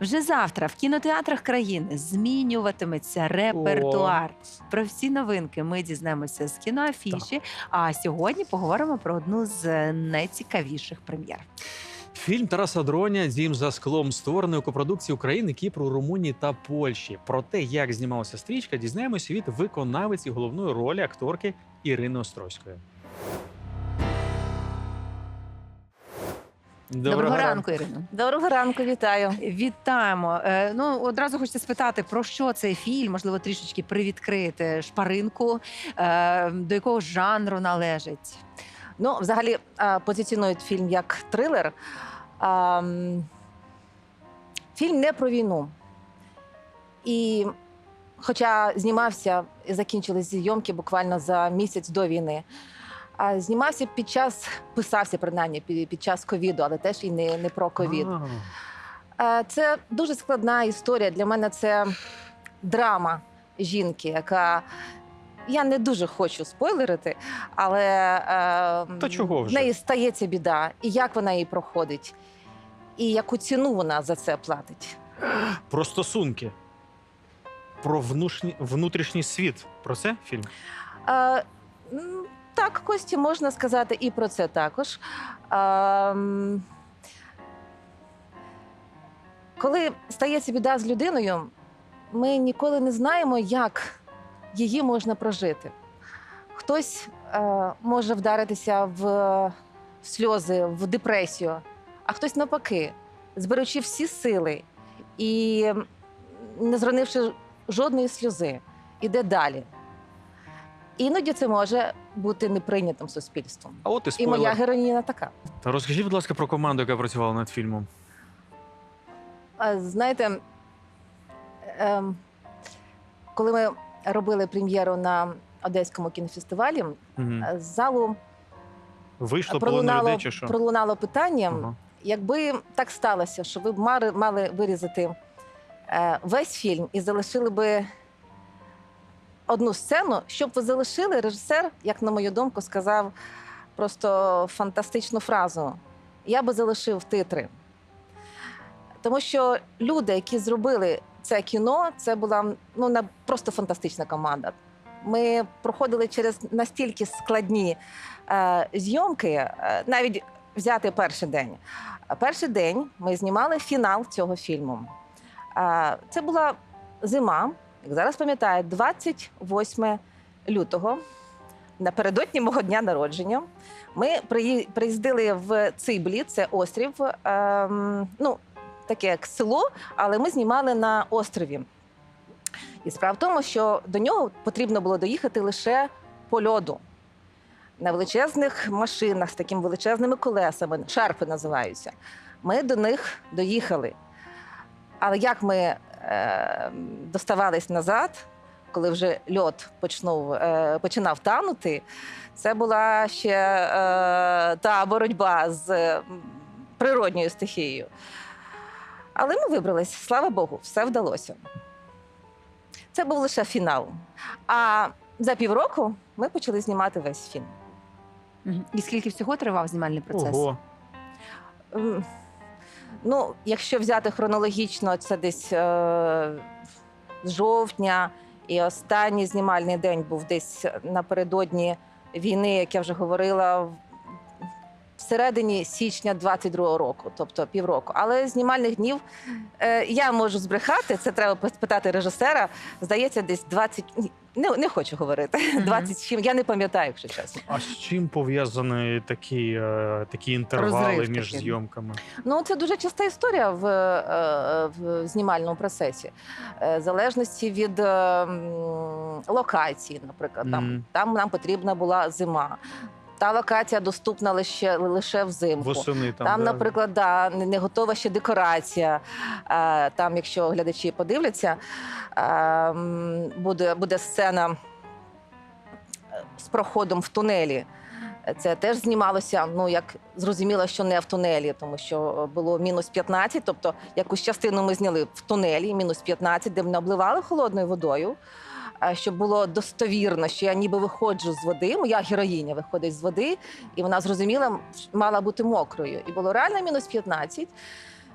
Вже завтра в кінотеатрах країни змінюватиметься репертуар. Про всі новинки ми дізнаємося з кіноафіші. А сьогодні поговоримо про одну з найцікавіших прем'єр. Фільм Тараса Дроня Дім за склом створений у копродукції України, Кіпру, Румунії та Польщі. Про те, як знімалася стрічка, дізнаємося від виконавиці головної ролі акторки Ірини Острозької. Доброго, ранку, Ірино. Доброго ранку, вітаю. Вітаємо. Е, ну одразу хочеться спитати, про що цей фільм, можливо, трішечки привідкрити шпаринку, е, до якого жанру належить. Ну, взагалі, е, позиціонують фільм як трилер. А, м, Фільм не про війну. І хоча знімався і закінчились зйомки буквально за місяць до війни. А знімався під час, писався принаймні під, під час ковіду, але теж і не, не про ковід. Це дуже складна історія. Для мене це драма жінки, яка. Я не дуже хочу спойлерити, але е, чого в неї стається біда, і як вона її проходить, і яку ціну вона за це платить. Про стосунки. Про внушні, внутрішній світ. Про це фільм? Е, так, Кості, можна сказати і про це також. Е, коли стається біда з людиною, ми ніколи не знаємо, як її можна прожити. Хтось е, може вдаритися в сльози, в депресію, а хтось навпаки, зберучи всі сили і не зронивши жодної сльози, іде далі. Іноді це може бути неприйнятим суспільством. А от і І моя героїня така. Та розкажіть, будь ласка, про команду, яка працювала над фільмом. А, Знаєте, ем, коли ми робили прем'єру на Одеському кінофестивалі, Мгм. з залу Вийшло половина пролунало, людей чи що? пролунало питання, Ага. якби так сталося, що ви б мали, мали вирізати е, весь фільм і залишили би одну сцену, щоб ви залишили, режисер, як на мою думку, сказав просто фантастичну фразу: я би залишив титри. Тому що люди, які зробили це кіно, це була ну, просто фантастична команда. Ми проходили через настільки складні е, зйомки, е, навіть взяти перший день. Перший день ми знімали фінал цього фільму. Е, Це була зима, як зараз пам'ятаю, 28 лютого, напередодні мого дня народження. Ми приї- приїздили в Циблі, це острів, ем, ну, таке як село, але ми знімали на острові. І справа в тому, що до нього потрібно було доїхати лише по льоду. На величезних машинах з такими величезними колесами, шарпи називаються. Ми до них доїхали. Але як ми доставались назад, коли вже льод почнув, е, починав танути, це була ще е, та боротьба з природньою стихією. Але ми вибрались, слава Богу, все вдалося. Це був лише фінал. А за півроку ми почали знімати весь фільм. І скільки всього тривав знімальний процес? Ого. Ну, якщо взяти хронологічно, це десь е, з жовтня, і останній знімальний день був десь напередодні війни, як я вже говорила, всередині січня 22-го року, тобто півроку. Але знімальних днів е, я можу збрехати, це треба питати режисера. Здається, десь 20... ні, Не, не хочу говорити. Мгм. 20 з чим. Я не пам'ятаю, якщо чесно. А з чим пов'язані такі, е, такі інтервали Розрив між такий. зйомками? Ну, це дуже часта історія в, е, в знімальному процесі. Е, В залежності від е, м, локації, наприклад, там, Мгм. там нам потрібна була зима. Та локація доступна лише, лише взимку. Восени там. Там, да? наприклад, да, не готова ще декорація. Там, якщо глядачі подивляться, буде, буде сцена е, з проходом в тунелі. Це теж знімалося. Ну як зрозуміло, що не в тунелі, тому що було мінус 15, Тобто якусь частину ми зняли в тунелі, мінус 15, де мене обливали холодною водою. А, Щоб було достовірно, що я ніби виходжу з води. Моя героїня виходить з води, і вона зрозуміла, мала бути мокрою. І було реально мінус 15.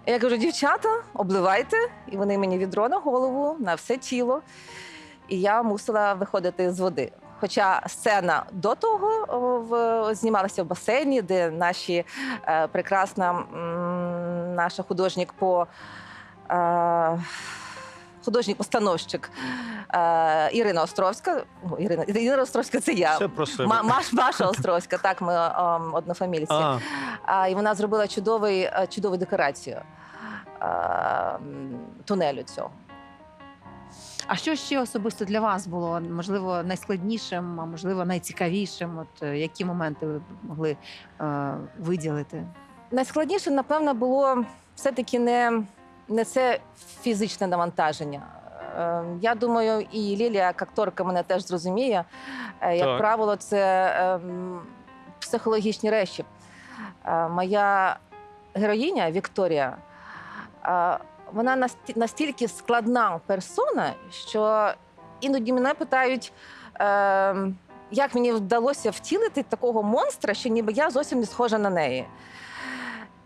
Я кажу, дівчата, обливайте, і вони мені відро на голову, на все тіло. І я мусила виходити з води. Хоча сцена до того в, знімалася в басейні, де наші е, прекрасна м, наша художник по е, художник-постановщик е, Ірина Островська. Ну, Ірина, Ірина Островська це я. Все про себе. Ма- Маш, Маша Островська, так, ми ем, однофамільці. А, А, і вона зробила чудовий, е, чудову декорацію е, м, тунелю цього. А що ще особисто для вас було можливо найскладнішим, а можливо найцікавішим? От е, які моменти ви б могли е, виділити? Найскладніше, напевно, було все-таки не, не це фізичне навантаження. Е, Я думаю, і Лілія, як акторка, мене теж зрозуміє. Е, Як Так. правило, це ем, психологічні речі. Е, Моя героїня Вікторія, е, вона насті- настільки складна персона, що іноді мене питають. ем, Як мені вдалося втілити такого монстра, що ніби я зовсім не схожа на неї.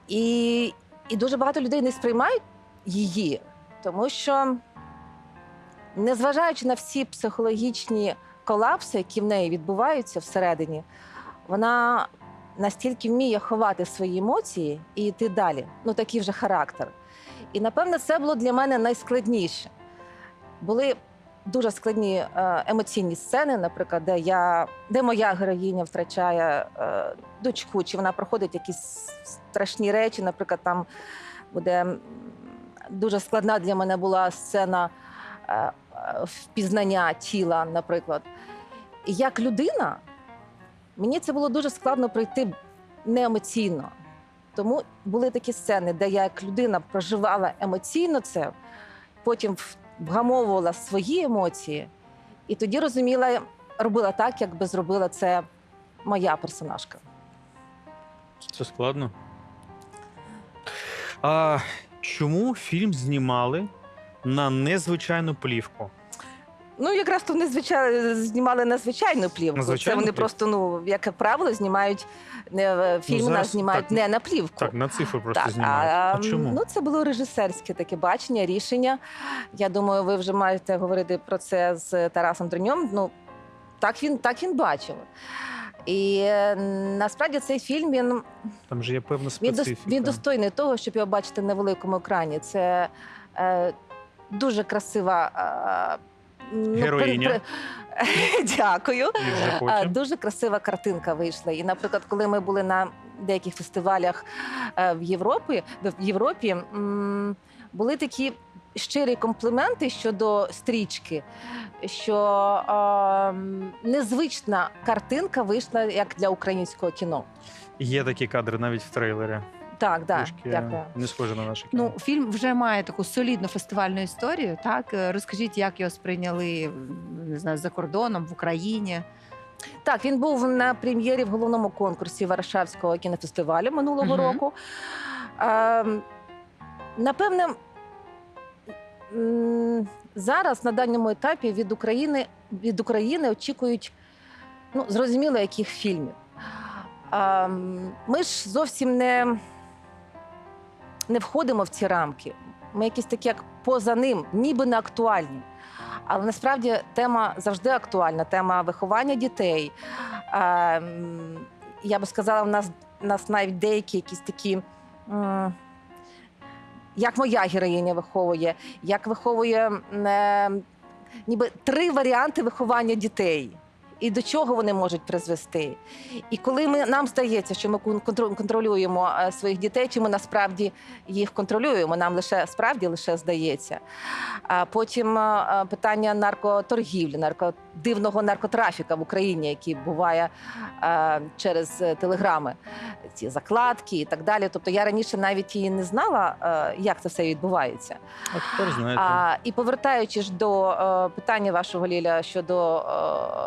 І, і дуже багато людей не сприймають її, тому що, незважаючи на всі психологічні колапси, які в неї відбуваються всередині, вона настільки вміє ховати свої емоції і йти далі. Ну, такий вже характер. І напевне, це було для мене найскладніше. Були дуже складні е, емоційні сцени, наприклад, де я, де моя героїня втрачає е, дочку, чи вона проходить якісь страшні речі. Наприклад, там буде дуже складна для мене була сцена е, е, впізнання тіла, наприклад. Як людина, мені це було дуже складно пройти неемоційно. Тому були такі сцени, де я як людина проживала емоційно це, потім вгамовувала свої емоції, і тоді розуміла, робила так, як би зробила це моя персонажка. це складно. А чому фільм знімали на незвичайну плівку? Ну, якраз то вони звичайно знімали на звичайну плівку. На звичайну це вони плівку? просто, ну, як правило, знімають не е, фільми, зараз нас знімають так, не на плівку. Так, на цифру просто Так, знімають. А, м, чому? Ну, це було режисерське таке бачення, рішення. Я думаю, ви вже маєте говорити про це з Тарасом Дроньом. Ну, так він, так він бачив. І е, насправді цей фільм він, Там же є певна він, дос- специфіка. він достойний того, щоб його бачити на великому екрані. Це е, дуже красива. Е, ну, при- при- Дякую. І вже А, потім. Дуже красива картинка вийшла. І, наприклад, коли ми були на деяких фестивалях е, в Європі, в Європі м, були такі щирі компліменти щодо стрічки, що е, незвична картинка вийшла як для українського кіно. Є такі кадри навіть в трейлері. Так, да, Трішки дякую. не схоже на наше кіно. Ну, фільм вже має таку солідну фестивальну історію. Так Е, розкажіть, як його сприйняли не знаю, за кордоном в Україні. Так, він був на прем'єрі в головному конкурсі Варшавського кінофестивалю минулого Мгм. року. Ем, напевне, зараз на даному етапі від України, від України очікують ну, зрозуміло, яких фільмів. Ем, ми ж зовсім не, не входимо в ці рамки. Ми якісь такі, як поза ним, ніби не актуальні. Але насправді тема завжди актуальна. Тема виховання дітей. Ем, я би сказала, в нас, в нас навіть деякі якісь такі. Як моя героїня виховує, як виховує е, ніби три варіанти виховання дітей. І до чого вони можуть призвести. І коли ми нам здається, що ми кон- контролюємо е, своїх дітей, чи ми насправді їх контролюємо, нам лише справді лише здається. А потім е, е, питання наркоторгівлі, нарко, дивного наркотрафіка в Україні, який буває е, через е, телеграми, ці закладки і так далі. Тобто я раніше навіть і не знала, е, як це все відбувається. А тепер знаєте. А, і повертаючись до е, питання вашого Ліля щодо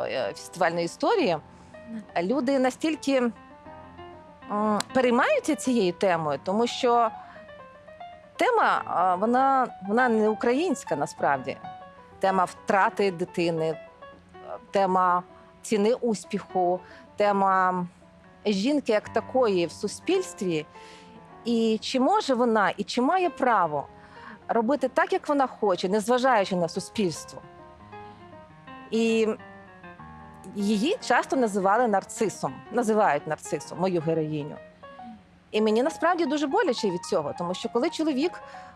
е, фестивальної історії, люди настільки переймаються цією темою, тому що тема е, вона, вона не українська насправді. Тема втрати дитини, е, тема ціни успіху, тема жінки як такої в суспільстві. І чи може вона, і чи має право робити так, як вона хоче, незважаючи на суспільство. І її часто називали нарцисом, називають нарцисом, мою героїню. І мені насправді дуже боляче від цього, тому що коли чоловік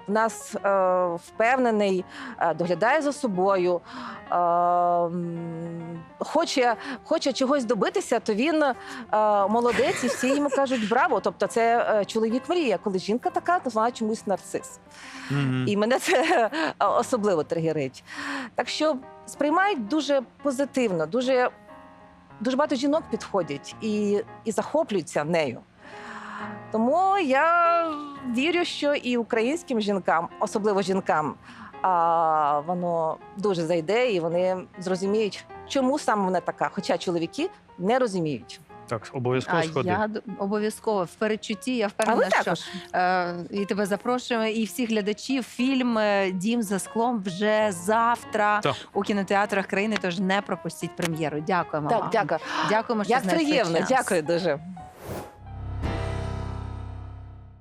в нас е, впевнений, е, доглядає за собою, е, хоче, хоче чогось добитися, то він е, молодець, і всі йому кажуть браво. Тобто, це е, чоловік мріє. Коли жінка така, то вона чомусь нарцис. Мгм. І мене це е, особливо тригерить. Так що сприймають дуже позитивно, дуже, дуже багато жінок підходять і, і захоплюються нею. Тому я вірю, що і українським жінкам, особливо жінкам, а, воно дуже зайде, і вони зрозуміють, чому саме вона така. Хоча чоловіки не розуміють. Так, обов'язково А сходи. я д- обов'язково в передчутті. Я А впевнена, що також Е, і тебе запрошуємо, і всіх глядачів. Фільм е, Дім за склом вже завтра Так. у кінотеатрах країни. Тож не пропустіть прем'єру. Дякуємо. так, вам. дякую. Дякуємо, що Як знайшли приємно, час. дякую дуже.